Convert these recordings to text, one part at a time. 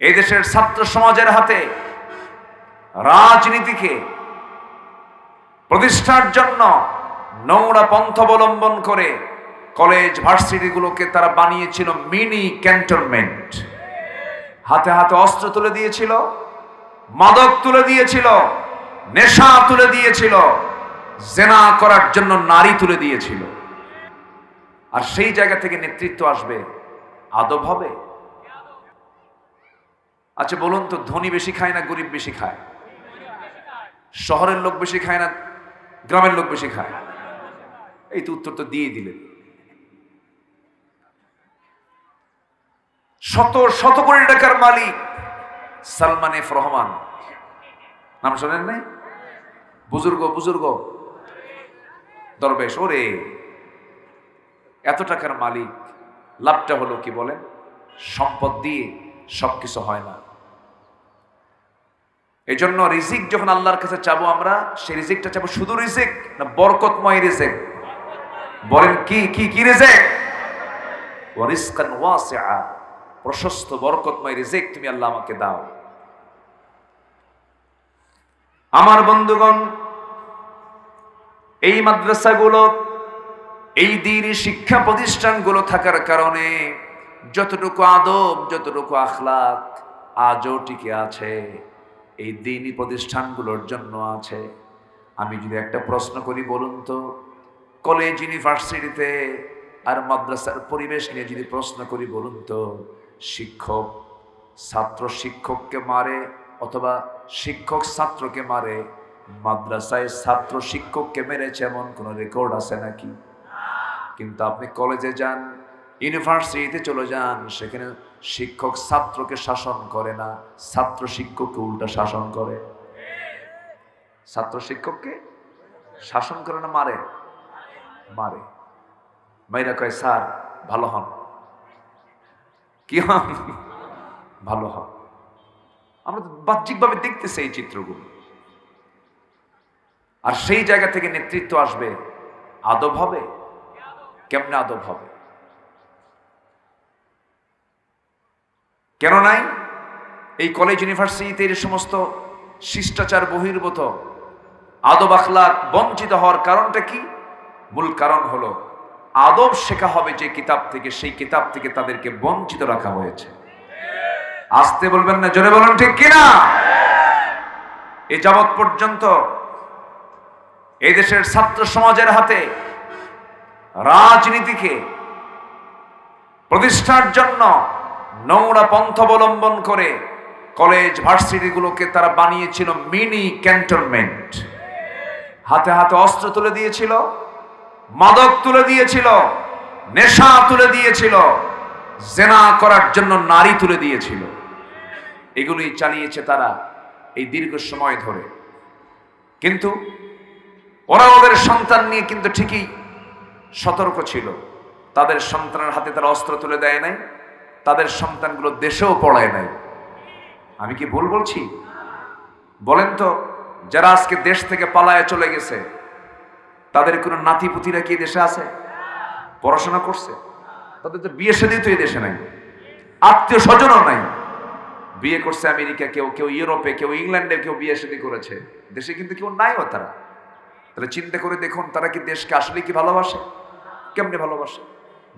এই দেশের ছাত্র সমাজের হাতে রাজনীতিকে প্রতিষ্ঠার জন্য নোংরা পন্থ অবলম্বন করে কলেজ ভার্সিটিগুলোকে তারা বানিয়েছিল মিনি ক্যান্টনমেন্ট। হাতে হাতে অস্ত্র তুলে দিয়েছিল, মাদক তুলে দিয়েছিল, নেশা তুলে দিয়েছিল, জেনা করার জন্য নারী তুলে দিয়েছিল। আর সেই জায়গা থেকে নেতৃত্ব আসবে আদব হবে। আচ্ছা বলুন তো, ধনী বেশি খায় না গরিব বেশি খায়? শহরের লোক বেশি খায় না গ্রামের লোক বেশি খায়? এই তো উত্তর তো দিয়ে দিলেন। শত শত কোটি টাকার মালিক সালমান এফ রহমান। নাম শোনেন নাই? বুজুর্গ বুজুর্গ। দরবেশ, ওরে। এত টাকার মালিক, লাভটা হলো কি বলেন? সম্পদ দিয়ে সবকিছু হয় না। এই জন্য রিজিক যখন আল্লাহর কাছে চাবো আমরা, সেই রিজিকটা চাবো শুধু রিজিক না বরকতময় রিজিক। বলেন কি কি কি রিজিক? ওয়ারিসকান ওয়াসিআ। প্রশস্ত, বরকতময় রিজিক তুমি আল্লাহ আমাকে দাও। আমার বন্ধুগণ, এই মাদ্রাসাগুলো, এই দিনই শিক্ষা প্রতিষ্ঠানগুলো থাকার কারণে যতটুকু আদব, যতটুকু আখলাক আজও টিকে আছে। এই দিনই প্রতিষ্ঠানগুলোর জন্য আছে। আমি যদি একটা প্রশ্ন করি বলুন তো কলেজ ইউনিভার্সিটিতে আর মাদ্রাসার পরিবেশ নিয়ে যদি প্রশ্ন করি বলুন তো, শিক্ষক, ছাত্র শিক্ষককে মারে অথবা শিক্ষক ছাত্রকে মারে, মাদ্রাসায় ছাত্র শিক্ষককে মেরেছে এমন কোনো রেকর্ড আছে নাকি? কিন্তু আপনি কলেজে যান ইউনিভার্সিটিতে চলে যান, সেখানে শিক্ষক ছাত্রকে শাসন করে না, ছাত্র শিক্ষককে উল্টা শাসন করে। ছাত্র শিক্ষককে শাসন করে না মারে? মারে। মাইরা কয়, স্যার, ভালো হন। কি হন? ভালো হন। আমরা বাহ্যিকভাবে দেখতেছি এই চিত্রগুলো। আর সেই জায়গা থেকে নেতৃত্ব আসবে, আদব হবে? কেমনে আদব হবে? কেন নাই? এই কলেজ ইউনিভার্সিটিতে এই সমস্ত শিষ্টাচার বহির্ভূত, আদব আখলাক বঞ্চিত হওয়ার কারণটা কি? মূল কারণ হলো, আদব শেখা হবে যে কিতাব থেকে, সেই কিতাব থেকে তাদেরকে বঞ্চিত রাখা হয়েছে। আসতে বলবেন না, জোরে বলুন, ঠিক কিনা? এ যাবৎ পর্যন্ত এই দেশের ছাত্র সমাজের হাতে রাজনীতিকে প্রতিষ্ঠার জন্য নোংরা পন্থ অবলম্বন করে কলেজ ভার্সিটিগুলোকে তারা বানিয়েছিল মিনি ক্যান্টনমেন্ট। হাতে হাতে অস্ত্র তুলে দিয়েছিল, মাদক তুলে দিয়েছিল, নেশা তুলে দিয়েছিল, জেনা করার জন্য নারী তুলে দিয়েছিল। এগুলি চালিয়েছে তারা এই দীর্ঘ সময় ধরে। কিন্তু ওরা ওদের সন্তান নিয়ে কিন্তু ঠিকই সতর্ক ছিল। তাদের সন্তানের হাতে তারা অস্ত্র তুলে দেয় নাই। তাদের সন্তানগুলো দেশেও পড়ায় নাই। আমি কি ভুল বলছি? বলেন তো, যারা আজকে দেশ থেকে পালায় চলে গেছে, তাদের কোনো নাতিপুতিরা কি দেশে আছে? পড়াশোনা করছে? তাদের তো বিয়ে সাদী তো এই দেশে নাই। আত্মীয় স্বজনও নাই। বিয়ে করছে আমেরিকা, কেউ কেউ ইউরোপে, কেউ ইংল্যান্ডে, কেউ বিয়ে শাদী করেছে। দেশে কিন্তু কেউ নাই নাইও তারা। তাহলে চিন্তা করে দেখুন, তারা কি দেশকে আসলে কি ভালোবাসে? কেমনে ভালোবাসে?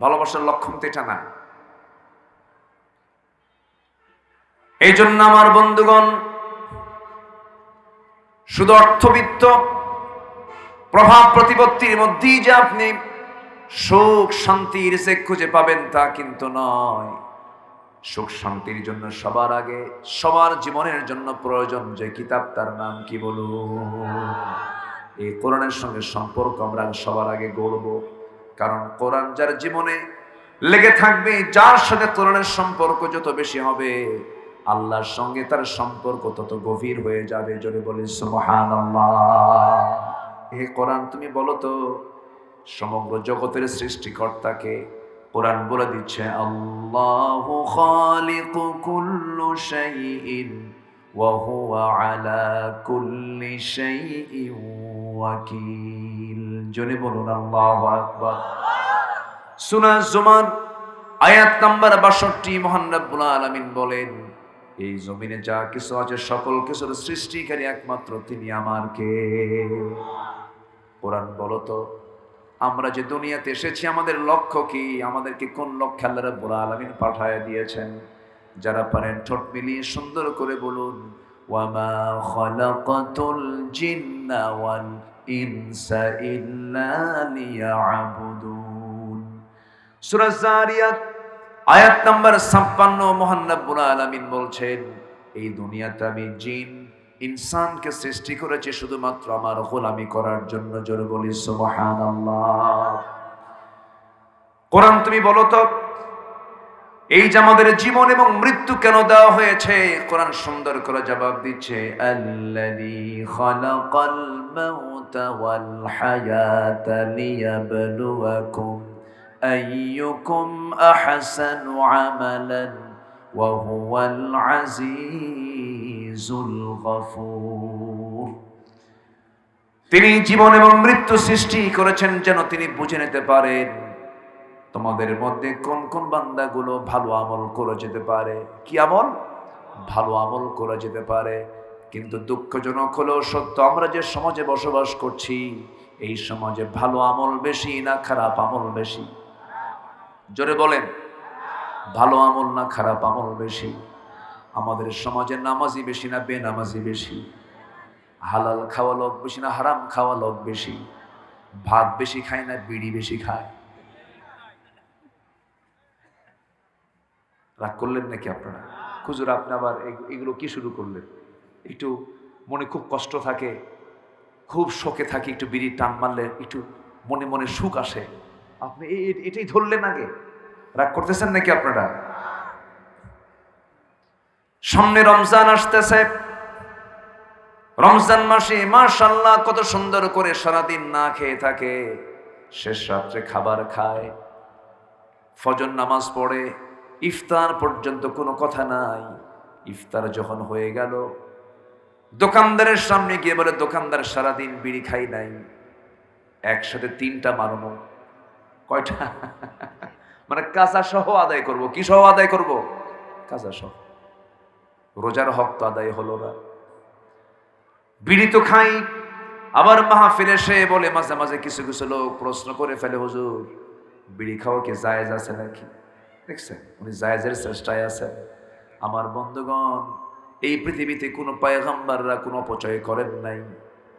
ভালোবাসার লক্ষণ তো এটা না। এই জন্য আমার বন্ধুগণ, শুধু অর্থবিত্ত প্রভাব প্রতিপত্তির মধ্যেই যে আপনি সুখ শান্তির যে খুঁজে পাবেন তা কিন্তু নয়। সুখ শান্তির জন্য সবার আগে, সবার জীবনের জন্য প্রয়োজন যে কিতাব, তার নাম কি বলুন? এই কোরআনের সঙ্গে সম্পর্ক আমরা সবার আগে গড়ব। কারণ কোরআন যার জীবনে লেগে থাকবে, যার সাথে কোরআনের সম্পর্ক যত বেশি হবে আল্লাহর সঙ্গে তার সম্পর্ক তত গভীর হয়ে যাবে যদি বলি সুবহানাল্লাহ। হে কোরআন তুমি বলো তো, সমগ্র জগতের সৃষ্টিকর্তাকে কোরআন বলে দিচ্ছে, আল্লাহু খালিকু ওয়া হুয়া আলা কুল্লি বলুন, আল্লাহু আকবার। সূরা জুমার আয়াত নাম্বার 62 মহান আলামিন বলেন এই জমিনে যা কিছু আছে, সকল কিছুর সৃষ্টিকারী একমাত্র তিনি আমার কে কোরআন বলতো আমরা যে দুনিয়াতে এসেছি, আমাদের লক্ষ্য কি? আমাদেরকে কোন লক্ষ্যে আল্লাহ রাব্বুল আলামিন পাঠায় দিয়েছেন? যারা পারেন ঠোঁট মিলিয়ে সুন্দর করে বলুন, ওয়ামা খালাকাতুল জিন্না ওয়াল ইনসা ইল্লা লিয়াবুদুন। সূরা জারিয়াত আয়াত নাম্বার 56 মহান রব্বুল আলামিন বলছেন, এই দুনিয়াতে আমি জিন, ইনসানকে সৃষ্টি করেছে শুধুমাত্র আমার গোলামি করার জন্য। জোরে বলি, সুবহানাল্লাহ। কোরআন তুমি বলো তো, এই যে আমাদের জীবন এবং মৃত্যু কেন দেওয়া হয়েছে? কোরআন সুন্দর করে জবাব দিচ্ছে লিয়াবলুয়াকুম আহসানু আমালান ওয়া হুয়াল আজিজুল গফুর তিনি জীবন এবং মৃত্যু সৃষ্টি করেছেন যেন তিনি বুঝে নিতে পারেন। তোমাদের মধ্যে কোন কোন বান্দাগুলো ভালো আমল করে যেতে পারে? কি আমল? ভালো আমল করে যেতে পারে। কিন্তু দুঃখজনক হলেও সত্য, আমরা যে সমাজে বসবাস করছি, এই সমাজে ভালো আমল বেশি না খারাপ আমল বেশি? জোরে বলেন, ভালো আমল না খারাপ আমল বেশি? আমাদের সমাজে নামাজি বেশি না বেনামাজি বেশি? হালাল খাওয়া লোক বেশি না হারাম খাওয়া লোক বেশি? ভাত বেশি খায় না বিড়ি বেশি খায়? রাগ করলেন নাকি আপনারা? খুজুর আপনি আবার এগুলো কি শুরু করলেন? একটু মনে খুব কষ্ট থাকে, খুব শোকে থাকে, একটু বিড়ি টান মারলে একটু মনে মনে সুখ আসে। আপনি এটাই ধরলেন আগে। রাগ করতেছেন নাকি আপনারা? সামনে রমজান আসতেছে। রমজান মাসে মাশাল্লাহ কত সুন্দর করে সারাদিন না খেয়ে থাকে। শেষ রাত্রে খাবার খায়। ফজর নামাজ পড়ে। ইফতার পর্যন্ত কোনো কথা নাই। ইফতার যখন হয়ে গেল, দোকানদারের সামনে গিয়ে বলে, দোকানদার সারাদিন বিড়ি খাই নাই। একসাথে তিনটা মারমো। কয়টা? মানে কাঁচা সহ আদায় করব। কি সহ আদায় করব? কাঁচা সহ। রোজার হক তো আদায় হলো না। বিড়ি তো খাই। আবার মাহফিলে সে বলে মাঝে মাঝে কিছু কিছু লোক প্রশ্ন করে ফেলে, হুজুর, বিড়ি খাওয়া কি জায়েজ আছে নাকি? দেখছেন? উনি জায়েজের চেষ্টায় আছেন। আমার বন্ধুগণ, এই পৃথিবীতে কোনো পায়গাম্বাররা কোনো অপচয় করেন নাই।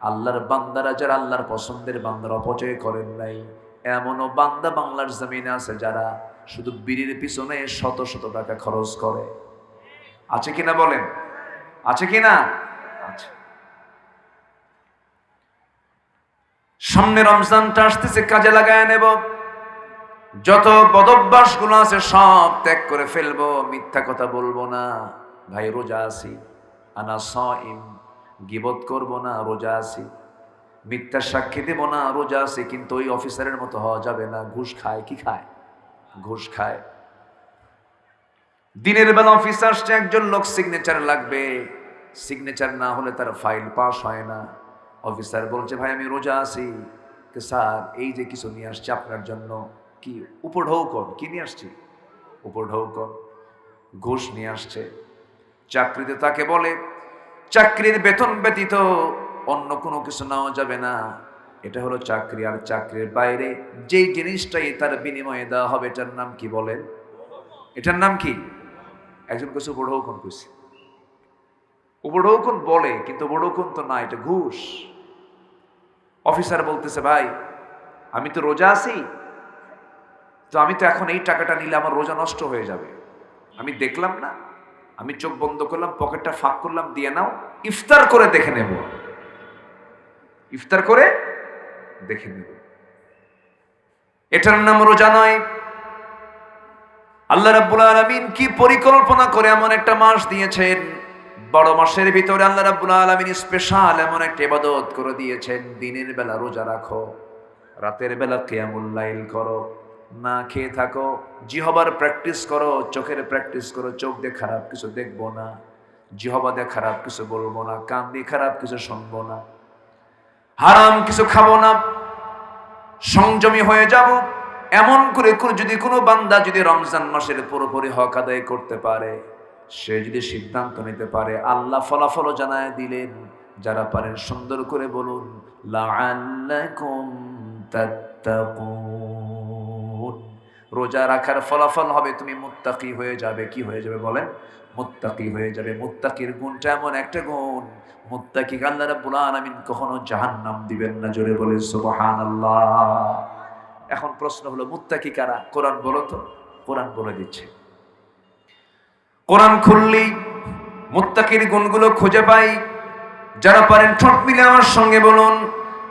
আল্লাহর বান্দারা যারা আল্লাহর পছন্দের বান্দারা অপচয় করেন নাই। এমনও বান্দা বাংলার জমিনে আছে যারা শুধু বিড়ির পিছনে শত শত টাকা খরচ করে। আছে কিনা বলেন? আছে কিনা? আছে। সামনে রমজানটা আসতেছে, কাজে লাগায় নেব। যত বদভ্যাসগুলো আছে, সব ত্যাগ করে ফেলব। মিথ্যা কথা বলব না। ভাই, রোজা আছি। আনা সইম গিবত করব না, রোজা আছি। মিথ্যা সাক্ষী দেব না, রোজা আছি, কিন্তু ওই অফিসারের মতো হওয়া যাবে না। ঘুষ খায়, কি খায়? ঘুষ খায়। দিনের বেলা অফিস আসছে একজন লোক সিগনেচার লাগবে। সিগনেচার না হলে তার ফাইল পাস হয় না। অফিসার বলছে, ভাই, আমি রোজা আছি। স্যার, এই যে কিছু নিয়ে আসছে আপনার জন্য, কি উপর ঢৌকন কি নিয়ে আসছি? উপর ঢৌকন ঘুষ নিয়ে আসছে। চাকরিতে তাকে বলে, চাকরির বেতন ব্যতীত অন্য কোনো কিছু নেওয়া যাবে না। এটা হলো চাকরি, আর চাকরির বাইরে যেই জিনিসটাই তার বিনিময়ে দেওয়া হবে, এটার নাম কি বলেন? এটার নাম কি? একজন কাছে উপঢৌকন কইছে। উপঢৌকন বলে, কিন্তু উপঢৌকন তো না, এটা ঘুষ। অফিসার বলতেছে, ভাই, আমি তো রোজা আছি, তো আমি তো এখন এই টাকাটা নিলে আমার রোজা নষ্ট হয়ে যাবে। আমি দেখলাম না, আমি চোখ বন্ধ করলাম, পকেটটা ফাঁক করলাম, দিয়ে নাও, ইফতার করে দেখে নেব। ইফতার করে দেখে নেব। এটার নাম রোজা নয়। আল্লাহ রাব্বুল আলামিন কি পরিকল্পনা করে এমন একটা মাস দিয়েছেন? বড় মাসের ভিতরে আল্লাহ রাব্বুল আলামিন স্পেশাল এমন একটা ইবাদত করে দিয়েছেন। দিনের বেলা রোজা রাখো, রাতের বেলা কিয়ামুল লাইল করো, না খেয়ে থাকো, জিহবার প্র্যাকটিস করো, চোখের প্র্যাকটিস করো, চোখ দিয়ে খারাপ কিছু দেখব না, জিহবা দিয়ে খারাপ কিছু বলব না, কান দিয়ে খারাপ কিছু শুনব না। হারাম কিছু খাব না, সংযমী হয়ে যাব। এমন করে যদি কোনো বান্দা যদি রমজান মাসের পুরোপুরি হক আদায় করতে পারে, সে যদি সিদ্ধান্ত নিতে পারে, আল্লাহ ফলাফলও জানায় দিলেন। যারা পারেন সুন্দর করে বলুন, লাআল্লাকুম তাত্তাকুন। রোজা রাখার ফলাফল হবে, তুমি মুত্তাকি হয়ে যাবে। কি হয়ে যাবে বলেন? মুত্তাকি হয়ে যাবে। মুত্তাকির গুণটা এমন একটা গুণ। মুত্তাকি আল্লাহ রাব্বুল আলামিন কখনো জাহান্নাম দিবেন না, জোরে বলে সুবহানাল্লাহ। এখন প্রশ্ন হলো, মুত্তাকি কারা? কোরআন বলো তো। কোরআন বলে দিচ্ছে। কোরআন খুললি, মুত্তাকির গুণগুলো খুঁজে পাই। যারা পারেন ঠোঁট মিলে আমার সঙ্গে বলুন।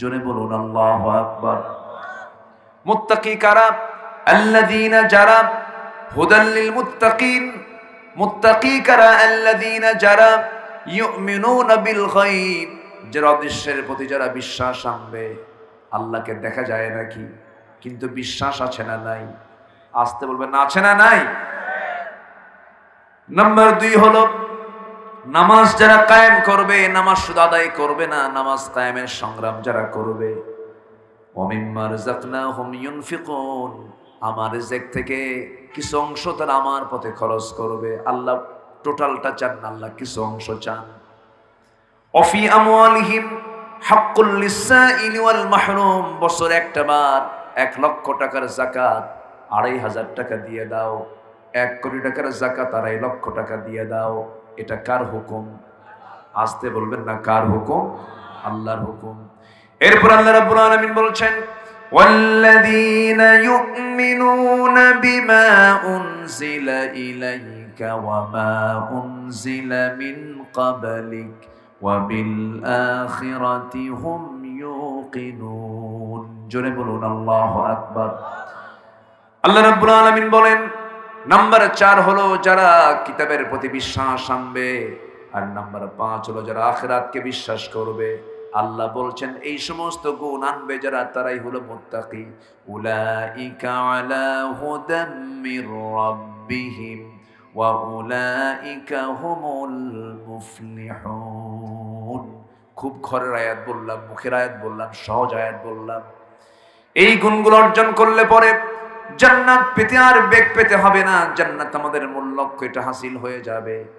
জোরে বলুন, আল্লাহু আকবার। মুত্তাকি কারা? আল্লাযীনা যারা, হুদাল লিল মুত্তাকিন মুত্তাকি কারা? আল্লাযীনা যারা, ইউমিনুনা বিল গায়ব। যারা অদৃশ্যের প্রতি যারা বিশ্বাস আনবে। আল্লাহকে দেখা যায় নাকি? কিন্তু বিশ্বাস আছে না নাই? আসতে বলবেন না, আছে না নাই? নাম্বার দুই হলো নামাজ যারা কায়েম করবে, নামাজ শুধু আদায় করবে না, নামাজ কায়েমের সংগ্রাম যারা করবে। আমার রিজেক থেকে কিছু অংশ তারা আমার পথে খরচ করবে। আল্লাহ, টোটালটা চান না, আল্লাহ কিছু অংশ চান। অফি আমওয়ালিহিম হাক্কুল মাহরুম, বছর একটা বার এক লক্ষ টাকার জাকাত আড়াই হাজার টাকা দিয়ে দাও। এক কোটি টাকার জাকাত আড়াই লক্ষ টাকা দিয়ে দাও। এটা কার হুকুম আসতে বলবেন না কার হুকুম আল্লাহর হুকুম এরপর আল্লাহ রাব্বুল আলামিন বলছেন والذين يؤمنون بما أنزل إليك وما أنزل من قبلك وبالآخرة هم يوقنون জোরে বলুন আল্লাহু আকবার আল্লাহ রাব্বুল আলামিন বলেন নাম্বার চার হলো যারা কিতাবের প্রতি বিশ্বাস আনবে, আর নাম্বার পাঁচ হলো যারা আখেরাতকে বিশ্বাস করবে। আল্লাহ বলছেন, এই সমস্ত গুণ আনবে যারা, তারাই হলো মুত্তাকি। উলাইকা আলা ওয়া খুব ঘরের আয়াত বললাম, মুখের আয়াত বললাম, সহজ আয়াত বললাম। এই গুণগুলো অর্জন করলে পরে জান্নাত পেতে আর বেগ পেতে হবে না। জান্নাত আমাদের মূল লক্ষ্য, এটা হাসিল হয়ে যাবে।